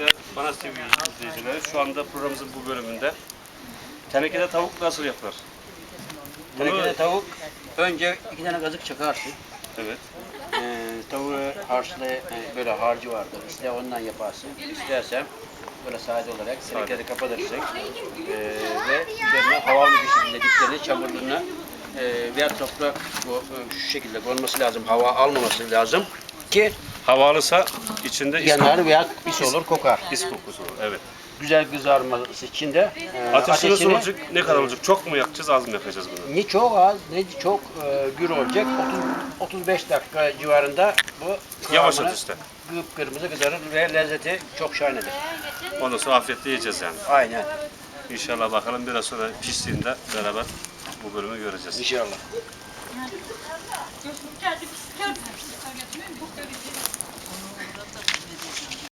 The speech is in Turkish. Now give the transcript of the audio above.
Değerli Bana TV izleyicileri şu anda programımızın bu bölümünde tenekede tavuk nasıl yapılır? Tenekede tavuk önce iki tane kazık çakarsın. Evet. Ee, tavuğu harçlı e, böyle harcı vardır. İster ondan yaparsın. İstersen böyle sade olarak tenekede kapatırsın. Ee, ve üzerine havalı bir şekilde diplerini, çamurluğunu e, veya toprak bu, e, şu şekilde konması lazım. Hava almaması lazım ki Havalısa içinde is, yanar veya pis olur, kokar. is kokusu olur. Evet. Güzel kızarması için de e, Ateşi nasıl olacak? Ne kadar olacak? Çok mu yakacağız, az mı yakacağız bunu? Ne çok az ne çok e, gür olacak. 30, 35 dakika civarında bu Yavaş ateşte. Kıpkırmızı kızarır ve lezzeti çok şahanedir. Ondan sonra afiyetle yiyeceğiz yani. Aynen. İnşallah bakalım biraz sonra piştiğinde beraber bu bölümü göreceğiz. İnşallah.